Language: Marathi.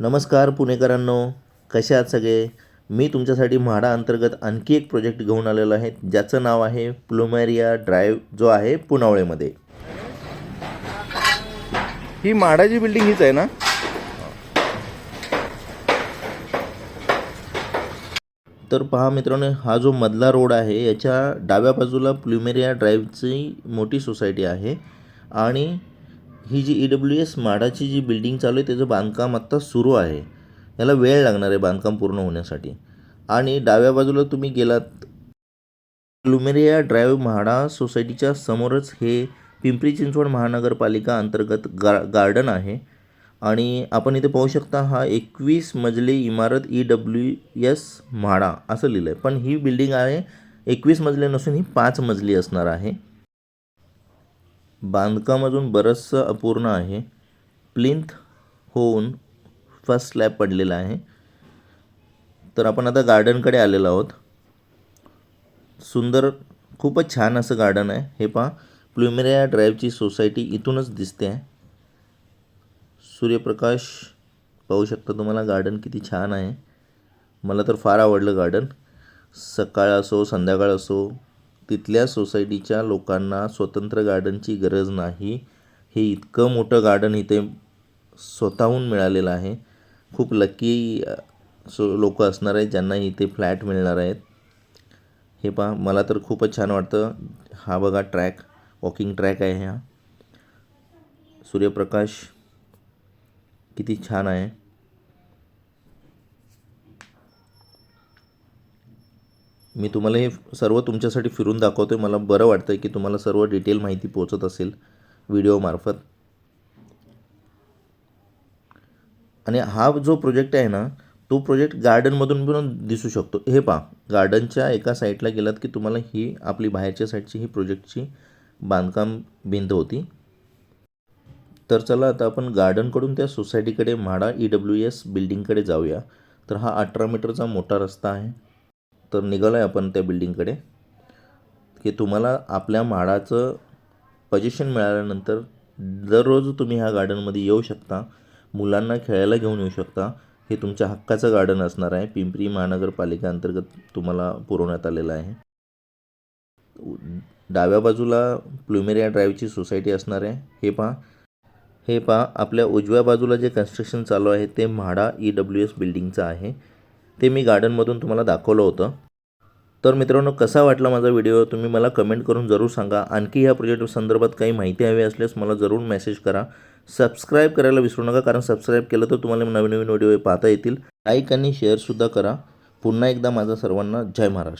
नमस्कार पुणेकरांनो. कसे आहात सगळे? मी तुमच्यासाठी म्हाडा अंतर्गत आणखी एक प्रोजेक्ट घेऊन आलेलो आहे. ज्याचं नाव आहे प्लुमेरिया ड्राईव्ह जो आहे पुनावळेमध्ये. ही माडाची बिल्डिंग हीच आहे ना? तर पहा मित्रांनो हा जो मधला रोड आहे याच्या डाव्या बाजूला प्लुमेरिया ड्राईव्हची मोठी सोसायटी आहे. आणि ही जी ई डब्ल्यू एस माडाची जी बिल्डिंग चालू आहे त्याचं बांधकाम आत्ता सुरू आहे. याला वेळ लागणार आहे बांधकाम पूर्ण होण्यासाठी. आणि डाव्या बाजूला तुम्ही गेलात लुमेरिया ड्राईव्ह म्हाडा सोसायटीच्या समोरच हे पिंपरी चिंचवड महानगरपालिका अंतर्गत गा गार्डन आहे. आणि आपण इथे पाहू शकता हा एकवीस मजली इमारत ई डब्ल्यू एस म्हाडा असं लिहिलं आहे पण ही बिल्डिंग आहे एकवीस मजली नसून ही पाच मजली असणार आहे. बांधकाम अजून बरंचसं अपूर्ण आहे. प्लिंथ होऊन फर्स्ट स्लॅब पडलेला आहे. तर आपण आता गार्डनकडे आलेलो आहोत. सुंदर खूपच छान असं गार्डन आहे. हे पहा प्लुमेरिया ड्राईव्हची सोसायटी इथूनच दिसते आहे. सूर्यप्रकाश पाहू शकता तुम्हाला गार्डन किती छान आहे. मला तर फार आवडलं गार्डन. सकाळ असो संध्याकाळ असो तिथल्या सोसायटीच्या लोकांना स्वतंत्र गार्डनची गरज नाही. हे इतकं मोठं गार्डन इथे स्वतःहून मिळालेलं आहे. खूप लकी सो लोक असणार आहेत ज्यांना इथे फ्लॅट मिळणार आहेत. हे पहा मला तर खूपच छान वाटतं. हा बघा ट्रॅक वॉकिंग ट्रॅक आहे हा. सूर्यप्रकाश किती छान आहे. मी तुम्हाला हे सर्व तुमच्यासाठी फिरून दाखवतो आहे मला बरं वाटतं आहे की तुम्हाला सर्व डिटेल माहिती पोचत असेल व्हिडिओमार्फत आणि हा जो प्रोजेक्ट आहे ना तो प्रोजेक्ट गार्डनमधून पण दिसू शकतो. हे पहा गार्डनच्या एका साईडला गेलात की तुम्हाला ही आपली बाहेरच्या साईडची ही प्रोजेक्टची बांधकाम भिंत होती. तर चला आता आपण गार्डनकडून त्या सोसायटीकडे म्हाडा ई डब्ल्यू एस बिल्डिंगकडे जाऊया. तर हा अठरा मीटरचा मोठा रस्ता आहे. तर निघालो आहे आपण त्या बिल्डिंगकडे की तुम्हाला आपल्या म्हाडाचं पजेशन मिळाल्यानंतर दररोज तुम्ही ह्या गार्डनमध्ये येऊ शकता मुलांना खेळायला घेऊन येऊ शकता. हे तुमच्या हक्काचं गार्डन असणार आहे. पिंपरी महानगरपालिका अंतर्गत तुम्हाला पुरवण्यात आलेलं आहे. डाव्या बाजूला प्लुमेरिया ड्राईव्हची सोसायटी असणार आहे. हे पहा. हे पहा. आपल्या उजव्या बाजूला जे कन्स्ट्रक्शन चालू आहे ते म्हाडा ई डब्ल्यू एस बिल्डिंगचं आहे. ते मी गार्डनमधून तुम्हाला दाखवलं होतं. तर मित्रांनो कसा वाटला माझा व्हिडिओ? तुम्ही मला कमेंट करून जरूर सांगा. आणखी ह्या प्रोजेक्ट संदर्भात काही माहिती हवी असल्यास मला जरूर मेसेज करा. सबस्क्राईब करायला विसरू नका कारण सबस्क्राईब केलं तर तुम्हाला नवीन नवीन व्हिडिओ पाहता येतील. लाईक आणि शेअरसुद्धा करा. पुन्हा एकदा माझा सर्वांना जय महाराष्ट्र.